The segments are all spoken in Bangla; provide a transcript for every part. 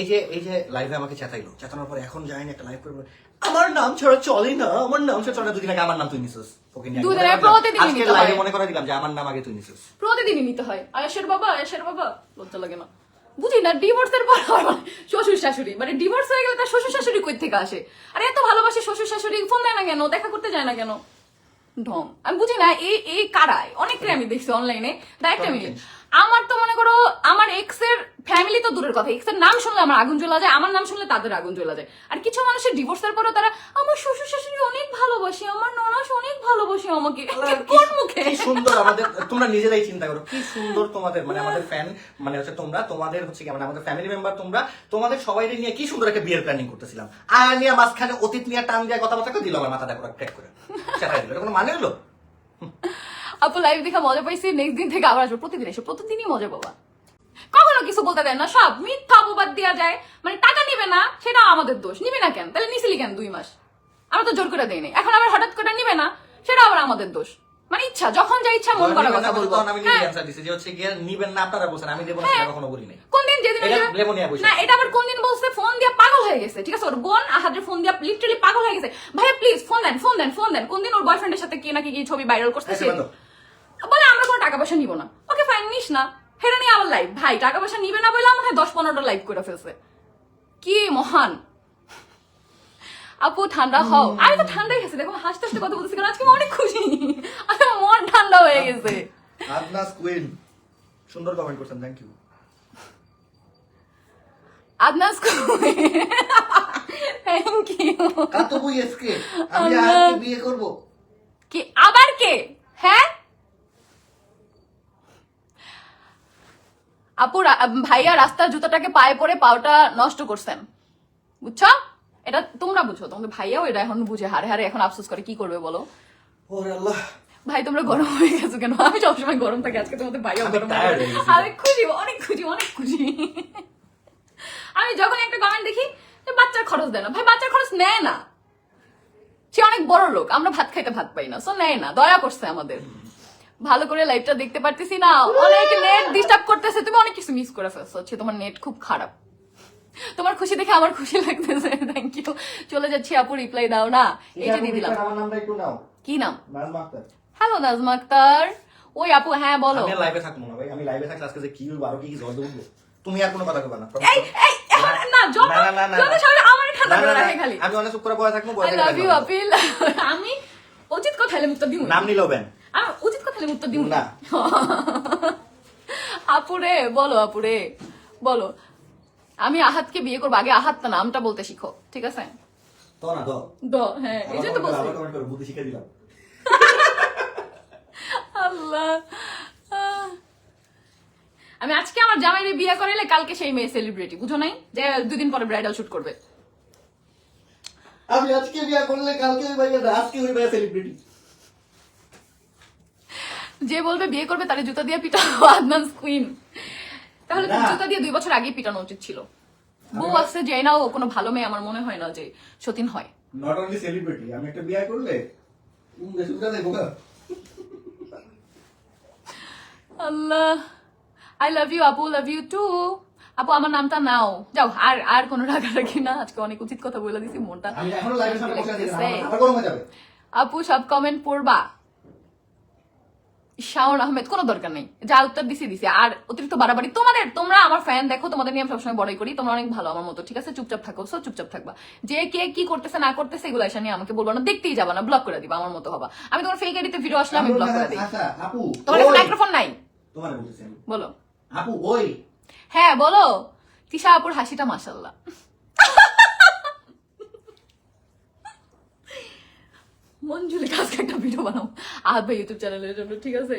এই যে এই যে লাইভে আমাকে চেতাইলো চেতানোর পরে এখন যায়নি একটা লাইভ করব। আমার নাম ছাড়া চলে না আমার নাম ছাড়া চলে দুদিন আগে আমার নাম তুই নিছিস। ওকে নিয়ে প্রতিদিনই আজকে লাইভে মনে করে দিলাম যে আমার নাম আগে তুই নিছিস। প্রতিদিনই নিতে হয়। আয়েশের বাবা আয়েশের বাবা। লজ্জা লাগে না। বুঝি না ডিভোর্সের পর শ্বশুর শাশুড়ি। মানে ডিভোর্স হয়ে গেলে তার শ্বশুর শাশুড়ি কই থেকে আসে? আর এত ভালোবাসে শ্বশুর শাশুড়ি ফোন দেয় না কেন? দেখা করতে যায় না কেন? ঢং। আমি বুঝি না এই এই কারায়? অনেকটাই আমি দেখছি অনলাইনে একটা মিনিট আমার তো মনে করো আমার এক্সের ফ্যামিলি তো দূরের কথা। এক্সের নাম শুনলে আমার আগুন জ্বলা যায় আমার নাম শুনলে তাদের আগুন জ্বলা যায়। আর কিছু মানুষের ডিভোর্সের পরও তারা আমার শ্বশুর শাশুড়ি অনেক ভালোবাসে আমার ননাস অনেক ভালোবাসে আমাকে। কোন মুখে? কি সুন্দর আমাদের তোমরা নিজেরাই চিন্তা করো কি সুন্দর তোমাদের মানে আমাদের ফ্যান মানে হচ্ছে তোমরা তোমাদের হচ্ছে কি মানে আমাদের ফ্যামিলি মেম্বার তোমরা তোমাদের সবাই নিয়ে কি সুন্দর একটা বিয়ের প্ল্যানিং করতেছিলাম। আর নিয়ে মাঝখানে অতীত নিয়ে টান দিয়ে কথাবার্তা দিল আমার মাথাটা পুরো ক্র্যাক করে। চেতাই দিল এটা কোনো মানে হলো আপু লাইভ দেখে মজা পাইছি নেক্সট দিন থেকে আবার আসব প্রতিদিন এসে প্রতিদিনই মজা পাবা। কখনো কিছু বলতে দেয় না সব মিথ্যা অপবাদ দেওয়া যায় মানে টাকা নিবে না সেটা আমাদের দোষ নিবে না কেন? তাহলে নিছিলি কেন দুই মাস? আমরা তো জোর করে দেই নাই এখন আবার হঠাৎ করে নিবে না সেটা আবার আমাদের দোষ। মানে ইচ্ছা যখন যা ইচ্ছা মন করার কথা বলব। আমি হ্যাঁ। দিছি যে হচ্ছে গিয়ে নিবেন না আপনারা বলছেন আমি দেবো না হ্যাঁ। কখনো বলি নাই। কোন দিন যেদিন। না এটা আবার কোন দিন বলছে ফোন দিয়া পাগল হয়ে গেছে ঠিক আছে? ওর বোন আহাদের ফোন দিয়া লিটারালি পাগল হয়ে গেছে। ভাই প্লিজ ফোন দেন ফোন দেন ফোন দেন। কোন দিন ওর বয়ফ্রেন্ডের সাথে কি নাকি কি ছবি ভাইরাল করছে আচ্ছা, সে- বলো। বলে আমরা কোনো টাকা পয়সা নিব না। ওকে ফাইন নিস না। হেটা নিয়ে আবার লাইভ ভাই টাকা পয়সা নিবে না বলে আমার হয় দশ পনেরোটা লাইভ করে ফেলছে। কি মহান। আপু ঠান্ডা হও। আমি তো ঠান্ডাই গেছে দেখো হাসতে হাসতে কথা বলতেছি কারণ আজকে অনেক খুশি। আমার মন ঠান্ডা হয়ে গেছে। আদনাস কুইন সুন্দর কমেন্ট করছেন thank you Adnas thank you কাতো বই এসকে আমি। আজকে বিয়ে করব? কি আবার কে? হ্যাঁ? আপু ভাইয়া রাস্তার জুতাটাকে পায়ে পরে পাওটা নষ্ট করছেন। বুঝছ? এটা তোমরা বুঝো। তোমাদের ভাইয়াও এটা এখন বুঝে। হারে হারে এখন আফসোস করে। কি করবে বলো? ভাই তোমরা গরম হয়ে গেছো কেন? আমি সবসময় গরম থাকি। আজকে তোমাদের ভাইয়াও আমি গরম। আমি খুশি অনেক খুশি অনেক খুশি। আমি যখন একটা কমেন্ট দেখি বাচ্চার খরচ দেয় না। ভাই বাচ্চার খরচ নেয় না। সে অনেক বড় লোক। আমরা ভাত খাইতে ভাত পাই না। সো নেয় না। দয়া করছে আমাদের। ভালো করে লাইভটা দেখতে পারতেছি না। অনেক নেট ডিস্টার্ব করতেছে। তুমি অনেক কিছু মিস করে ফেলছো। হচ্ছে তোমার নেট খুব খারাপ। তোমার খুশি দেখে আমার খুশি লাগতেছে। থ্যাংক ইউ চলে যাচ্ছি আপু রিপ্লাই দাও না। এই যে দিয়ে দিলাম। কি নাম? হ্যালো নাজমা আক্তার। ওই আপু হ্যাঁ বলো। আমি লাইভে থাকব না ভাই। আমি লাইভে থাকলে আজকে যে কি হইব আরও কি কি জল দেবো তুমি আর কোনো কথা কবে না। এই এই না যত না, না, না, আমার ঠান্ডা না, করে রাখে খালি। আমি অনেক চুপ করে বসে থাকব আই লাভ ইউ আপিল আমি উচিত কথা হলে উত্তর দিব নাম নিলো বেন আমি উচিত কথা হলে উত্তর দিব না। আপুরে বলো আপুরে বলো। আমি আহাতকে বিয়ে করব আগে আহাত না নামটা বলতে শিখো ঠিক আছে? তো না তো দ হ্যাঁ এই জন্য তো বলছি। কমেন্ট করো বুদ্ধি শিখে দিলাম। আল্লাহ আমি আজকে আমার জামাইরে বিয়ে করাইলে কালকে সেই মেয়ে সেলিব্রিটি বুঝো নাই? যে দুদিন পরে ব্রাইডাল শুট করবে। আমি আজকে বিয়ে করলে কালকে আজকে ওই ভাইয়া সেলিব্রিটি যে বলবে বিয়ে করবে তারে জুতা দিয়ে পিটানো আদনান কুইন তাহলে জুতা দিয়ে দুই বছর আগে পিটানো উচিত ছিল। বউ আছে যে না কোনো ভালো মেয়ে আমার মনে হয় না যে সতীন হয়। নট অনলি সেলিব্রিটি আমি একটা বিয়ে করলে? দেবো আল্লাহ। আই লাভ ইউ আপু লাভ ইউ টু আপু আমার নামটা নাও। যাও আর আর কোনো রাগারাগি না। আজকে অনেক উচিত কথা বলে দিছি মনটা আপু সব কমেন্ট পড়বা। শাওন আহমেদ কোনো দরকার নেই। যা উত্তর দিছি দিছি। আর অতিরিক্ত বাড়াবাড়ি তোমাদের তোমরা আমার ফ্যান দেখো তোমাদের নিয়ে আমি সবসময় বড়াই করি। তোমরা অনেক ভালো আমার মতো ঠিক আছে? চুপচাপ থাকো সো চুপচাপ থাকবা। যে কে কি করতেছে না করতেছে এগুলো এসে নিয়ে আমাকে বলব না। দেখতেই যাবা না ব্লক করে দিবা আমার মতো হবা। আমি তোমার ফেক এডিতে ভিডিও আসলে আমি ব্লক করে দিই। আচ্ছা তোমার মাইক্রোফোন নাই। বলো। আপু ওই হ্যাঁ বলো। তিশা আপুর হাসিটা মাসাল্লাহ মঞ্জুলি কাজকে একটা ভিডিও বানাও ভাই ইউটিউব চ্যানেলের জন্য ঠিক আছে?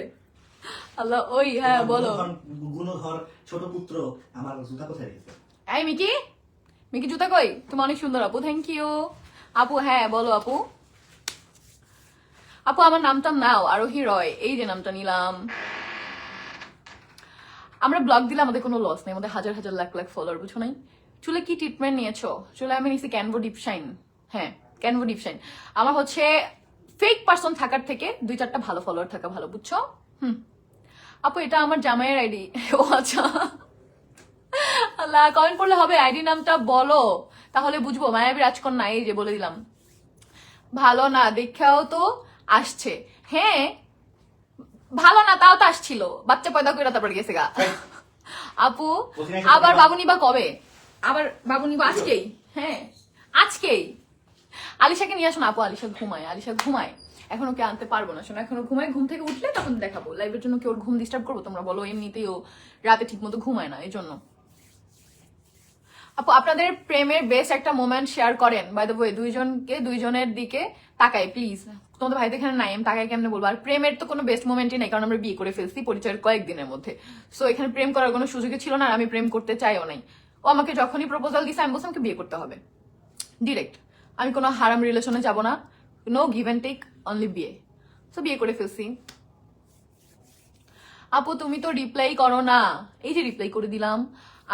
আল্লাহ ওই হ্যাঁ বলো। গুণধর- ছোট পুত্র আমার জুতা কোথায় রেখেছে? এই মিকি? মিকি জুতা কই? তুমি অনেক সুন্দর আপু থ্যাংক ইউ আপু হ্যাঁ বলো আপু। আপু আমার নামটা নাও আরোহী রয়। এই যে নামটা নিলাম। আমরা ব্লগ দিলে আমাদের কোনো লস নেই আমাদের হাজার হাজার লাখ লাখ ফলোয়ার বুঝো নাই? চুলে কি ট্রিটমেন্ট নিয়েছো? চুলে আমি নিয়েছি ক্যানভো ডিপ শাইন হ্যাঁ। ক্যানভো ডিপ আমার হচ্ছে ফেক পার্সন থাকার থেকে দুই চারটা ভালো ফলোয়ার থাকা ভালো বুঝছ? হুম। আপু এটা আমার জামাইয়ের আইডি ও আচ্ছা। আল্লাহ কমেন্ট করলে হবে আইডি নামটা বলো। তাহলে বুঝব। মায়াবী রাজকন্যা এই যে বলে দিলাম। ভালো না দেখাও তো আসছে। হ্যাঁ ভালো না তাও তো আসছিল। বাচ্চা পয়দা করে তারপর গেছে গা। আপু আবার বাবুনি বা কবে? আবার বাবুনি বা আজকেই? হ্যাঁ। আজকেই। আলিশাকে নিয়ে আসুন, আপু আলিশা ঘুমায় আলিশা ঘুমায়। এখন ওকে আনতে পারব না। শোনো, এখনও ঘুমায়, ঘুম থেকে উঠলে তখন দেখাবো। লাইভের জন্য কি ওর ঘুম ডিস্টার্ব করব তোমরা বলো? এমনিতেই ও রাতে ঠিক মতো ঘুমায় না এই জন্য আপু, আপনাদের প্রেমের বেস্ট একটা মোমেন্ট শেয়ার করেন। বাই দ্য ওয়ে দুইজনকে, দুইজনের দিকে তাকাই প্লিজ তোমাদের ভাই এখানে নাই, আমি তাকাই কেমনে বলব? আর প্রেমের তো কোনো বেস্ট মোমেন্টই নেই, কারণ আমরা বিয়ে করে ফেলছি পরিচয়ের কয়েকদিনের মধ্যে। সো এখানে প্রেম করার কোনো সুযোগই ছিল না আমি প্রেম করতে চাইও নাই। ও আমাকে যখনই প্রপোজাল দিছে, আমি বলছি আমাকে বিয়ে করতে হবে। ডিরেক্ট আমি কোনো হারাম রিলেশনে যাব না। No give and take only বিয়ে। সো বিয়ে করে ফেলছি। আপু, তুমি তো রিপ্লাই করো না। এই যে রিপ্লাই করে দিলাম।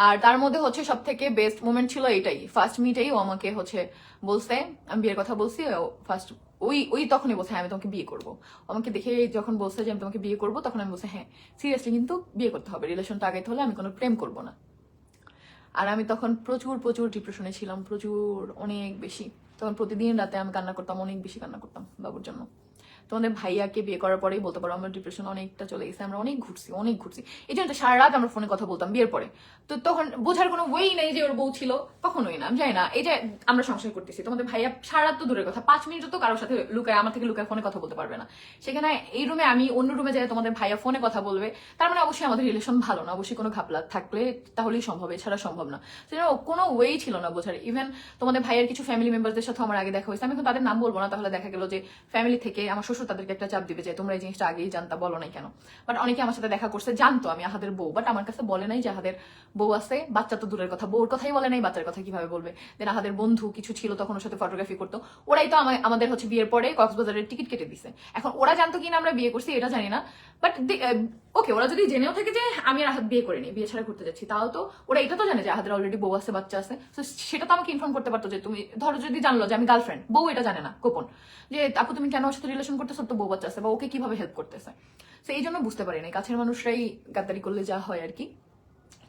আর তার মধ্যে হচ্ছে সব থেকে বেস্ট মোমেন্ট ছিল এটাই ফার্স্ট মিটেই ও আমাকে হচ্ছে বলছে, আমি বিয়ের কথা বলছি ফার্স্ট ওই ওই তখনই বলছে হ্যাঁ আমি তোমাকে বিয়ে করব। আমাকে দেখে যখন বলছে যে, আমি তোমাকে বিয়ে করব, তখন আমি বলছি হ্যাঁ সিরিয়াসলি কিন্তু বিয়ে করতে হবে। রিলেশনটা আগাইতে হলে আমি কোনো প্রেম করব না। আর আমি তখন প্রচুর প্রচুর ডিপ্রেশনে ছিলাম, প্রচুর, অনেক বেশি। তখন প্রতিদিন রাতে আমি কান্না করতাম, অনেক বেশি কান্না করতাম বাবুর জন্য। তোমাদের ভাইয়াকে বিয়ে করার পরেই বলতে পারো আমার ডিপ্রেশন অনেকটা চলে গেছে, আমরা অনেক ঘুরছি অনেক ঘুরছি। এই জন্য সারা রাত আমরা ফোনে কথা বলতাম বিয়ের পরে। তো তখন বোঝার কোনো ওয়েই নেই যে ওর বউ ছিল, কখনোই না, আমি না। এই যে আমরা সংসার করতেছি, তোমাদের ভাইয়া সারা রাত তো দূরের কথা, পাঁচ মিনিট তো কারোর সাথে লুকায়, আমার থেকে লুকায় ফোনে কথা বলতে পারবে না। সেখানে এই রুমে আমি অন্য রুমে যাই তোমাদের ভাইয়া ফোনে কথা বলবে, তার মানে অবশ্যই আমাদের রিলেশন ভালো না, অবশ্যই কোনো ঘাপলা থাকলে তাহলেই সম্ভব, এছাড়া সম্ভব না। সেজন্য কোনো ওয়েই ছিল না বোঝার ইভেন তোমাদের ভাইয়ের কিছু ফ্যামিলি মেম্বারদের সাথে আমার আগে দেখা হয়েছে, আমি কিন্তু তাদের নাম বলব না, তাহলে দেখা গেল যে ফ্যামিলি থেকে আমার শ্বশুর তাদেরকে একটা চাপ দিবে যে, তোমরা এই জিনিসটা আগেই জানতা, বলো নাই কেন? বাট অনেকে আমার সাথে দেখা করছে, জানতো আমি আহাদের বউ বাট আমার কাছে বলে নাই যে, আহাদের বউ আছে, বাচ্চা তো দূরের কথা, বউর কথাই বলে নাই, বাচ্চার কথা কীভাবে বলবে? দেন আহাদের বন্ধু কিছু ছিল তখন ওর সাথে ফটোগ্রাফি করতো, ওরাই তো আমাদের হচ্ছে বিয়ের পরে কক্সবাজারের টিকিট কেটে দিছে। এখন ওরা জানতো কিনা আমরা বিয়ে করছি, এটা জানি না বাট ওকে ওরা যদি জেনেও থাকে যে, আমি আর আহাদ বিয়ে করিনি, বিয়ে ছাড়া করতে যাচ্ছি, তাও তো ওরা এটা তো জানে যে, আহাদের অলরেডি বউ আছে, বাচ্চা আছে তো সেটা তো আমাকে ইনফর্ম করতে পারতো যে, তুমি, ধরো যদি জানলো যে, আমি গার্লফ্রেন্ড বউ এটা জানে না, গোপন, যে, আপু, তুমি কেন ওর সাথে রিলেশন করতেছো তো বউ বাচ্চা আছে বা ওকে কীভাবে হেল্প করতেছে? তো এই জন্য বুঝতে পারি না কাছের মানুষরাই গাদ্দারি করলে যা হয় আর কি।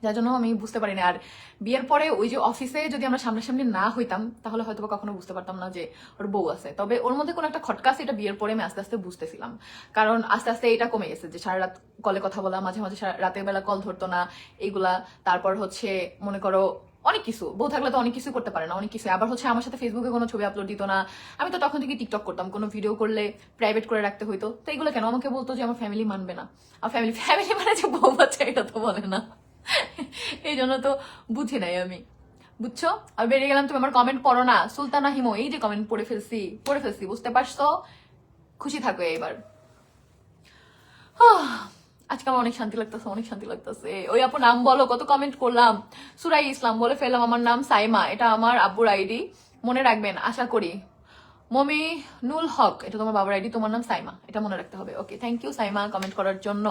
যার জন্য আমি বুঝতে পারি না আর বিয়ের পরে ওই যে অফিসে যদি আমরা সামনাসামনি না হইতাম, তাহলে হয়তো কখনো বুঝতে পারতাম না যে ওর বউ আছে। তবে ওর মধ্যে কোনো একটা খটকা আছে, এটা বিয়ের পরে আমি আস্তে আস্তে বুঝতেছিলাম। কারণ আস্তে আস্তে এটা কমে গেছে যে সারা রাত কলে কথা বলা, মাঝে মাঝে রাতের বেলা কল ধরতো না, এগুলা। তারপর হচ্ছে, মনে করো অনেক কিছু। বউ থাকলে তো অনেক কিছু করতে পারে না অনেক কিছু আবার হচ্ছে আমার সাথে ফেসবুকে কোনো ছবি আপলোড দিত না। আমি তো তখন থেকে টিকটক করতাম কোনো ভিডিও করলে প্রাইভেট করে রাখতে হইতো। তো এগুলো কেন? আমাকে বলতো যে আমার ফ্যামিলি মানবে না। আর ফ্যামিলি ফ্যামিলি মানে যে বউ বাচ্চা এটা তো বলে না। এই জন্য তো বুঝি নাই আমি। বুঝছ? আর বেরিয়ে গেলাম তুমি আমার কমেন্ট পড়ো না। সুলতানা হিমো এই যে কমেন্ট পড়ে ফেলছি পড়ে ফেলছি বুঝতে পারছ? খুশি থাকো এবার। আহ, আজকে আমার অনেক শান্তি লাগতেছে, অনেক শান্তি লাগতেছে। ওই আপু নাম বলো, কত কমেন্ট করলাম। সুরাই ইসলাম বলে ফেললাম, আমার নাম সাইমা, এটা আমার আব্বুর আইডি মনে রাখবেন, আশা করি। মমি নুল হক, এটা তোমার বাবার আইডি তোমার নাম সাইমা, এটা মনে রাখতে হবে। Okay thank you Saima comment করার জন্য।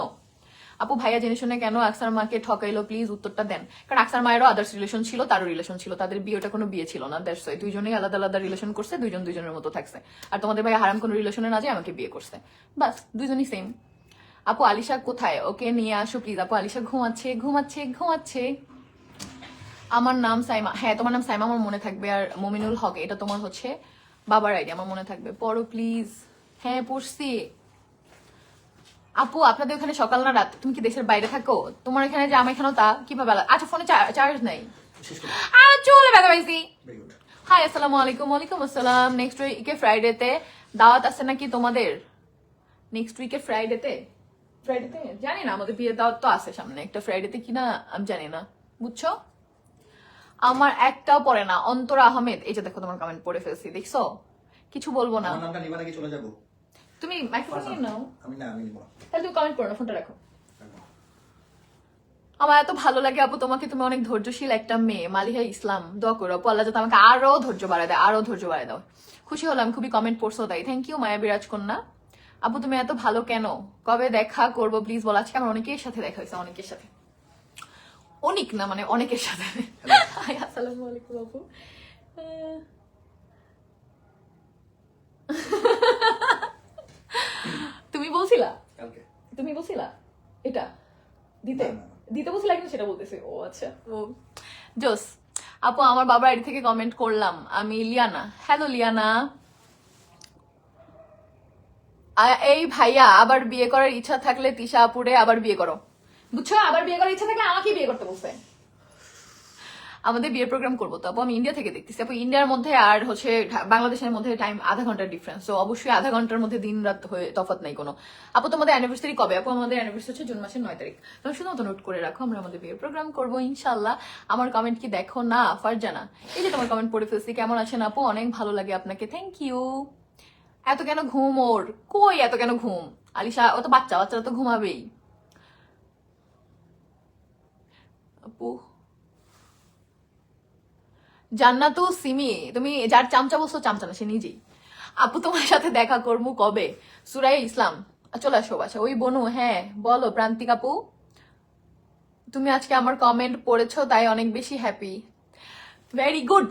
আপু, ভাইয়া জেনে শুনে কেন আকসার মাকে ঠকাইলো প্লিজ উত্তরটা দেন। কারণ আকসার মায়েরও আদার্স রিলেশন ছিল, তারও রিলেশন ছিল, তাদের বিয়েটা কোনো বিয়ে ছিল না। দ্যাটস ওয়াই দুইজনেই আলাদা আলাদা রিলেশন করছে, দুইজন দুইজনের মতো থাকছে। আর তোমাদের ভাই হারাম কোনো রিলেশনে না যায়, আমাকে বিয়ে করছে। বাস, দুইজনই সেম আপু আলিশা কোথায়? ওকে নিয়ে আসো প্লিজ আপু আলিশা ঘুমাচ্ছে ঘুমাচ্ছে ঘুমাচ্ছে। আমার নাম সাইমা হ্যাঁ তোমার নাম সাইমা আমার মনে থাকবে। আর মমিনুল হক এটা তোমার হচ্ছে বাবার আইডি আমার মনে থাকবে। পড়ো প্লিজ হ্যাঁ পড়ছি। আপু আপনাদের ওখানে সকাল না রাত? তুমি কি দেশের বাইরে থাকো? তোমার এখানে যে আমার এখানেও তা কীভাবে? আচ্ছা ফোনে চার্জ নাই। আর চলে বেগা পাইছি হাই আসসালামু আলাইকুম ওয়ালাইকুম আসসালাম। নেক্সট উইকে ফ্রাইডেতে দাওয়াত আছে নাকি তোমাদের? নেক্সট উইকে ফ্রাইডেতে ফ্রাইডেতে জানি না আমাদের বিয়ের দাওয়াত তো আছে সামনে। একটা ফ্রাইডেতে কিনা আমি জানি না বুঝছ? আমার একটাও পড়ে না। অন্তরা আহমেদ এই যে দেখো তোমার কমেন্ট পড়ে ফেলছি দেখছ? কিছু বলব না। আমার নামটা নিবা নাকি চলে যাব। তুমি মাইক্রোফোন নিয়ে নাও। আমি না আমি নিবো তাহলে তুমি কমেন্ট করো না ফোনটা রাখো। আমার এত ভালো লাগে আপু তোমাকে তুমি অনেক ধৈর্যশীল একটা মেয়ে। মালিহা ইসলাম দোয়া করো আপু আল্লাহ যাতে আমাকে আরও ধৈর্য বাড়ায় দেয় আরও ধৈর্য বাড়ায় দাও খুশি হলাম খুবই কমেন্ট পড়ছো তাই। থ্যাংক ইউ মায়া বিরাজ কন্যা আপু তুমি এত ভালো কেন? কবে দেখা করব? প্লিজ বল। আজকে আমার অনেকের সাথে দেখা হয়েছে অনেকের সাথে। অনেক না মানে অনেকের সাথে। আসসালামু আলাইকুম আপু। তুমি বলছিলা? তুমি বলছিলা? এটা? দিতে। দিতে বলছিলা কিন্তু সেটা বলতেছে। ও আচ্ছা। ও জোস। আপু আমার বাবার আইডি থেকে কমেন্ট করলাম। আমি লিয়ানা। Hello Liana. এই ভাইয়া আবার বিয়ে করার ইচ্ছা থাকলে তিশা আপুরে আবার বিয়ে করো। বুঝছ? আবার বিয়ে করার ইচ্ছা থাকলে আমাকে বিয়ে করতে বলছে। আমাদের বিয়ের প্রোগ্রাম করব তো আপু আমি ইন্ডিয়া থেকে দেখতেছি। আপু ইন্ডিয়ার মধ্যে আর হচ্ছে বাংলাদেশের মধ্যে টাইম আধা ঘণ্টার ডিফারেন্স তো অবশ্যই আধা ঘণ্টার মধ্যে দিন রাত হয়ে তফাৎ নাই কোনো। আপু তোমাদের অ্যানিভার্সারি কবে? আপু আমাদের অ্যানিভার্সারি হচ্ছে জুন মাসের নয় তারিখ। তুমি শুধুমাত্র নোট করে রাখো আমরা আমাদের বিয়ের প্রোগ্রাম করব ইনশাল্লাহ আমার কমেন্ট কি দেখো না ফারজানা? এই যে তোমার কমেন্ট পড়ে ফেলছি। কেমন আছেন আপু? অনেক ভালো লাগে আপনাকে। থ্যাংক ইউ এত কেন ঘুম ওর? কই এত কেন ঘুম? আলিশা, ও তো বাচ্চা, বাচ্চারা তো ঘুমাবেই। আপু। জান্নাতু সিমি, তুমি যার চামচা বলছো, চামচা না, সে নিজেই। আপু, তোমার সাথে দেখা করব কবে? সুরাই ইসলাম, চলে আসো বাসা ওই বনু হ্যাঁ বলো, প্রান্তিক আপু। তুমি আজকে আমার কমেন্ট পড়েছো, তাই অনেক বেশি হ্যাপি ভেরি গুড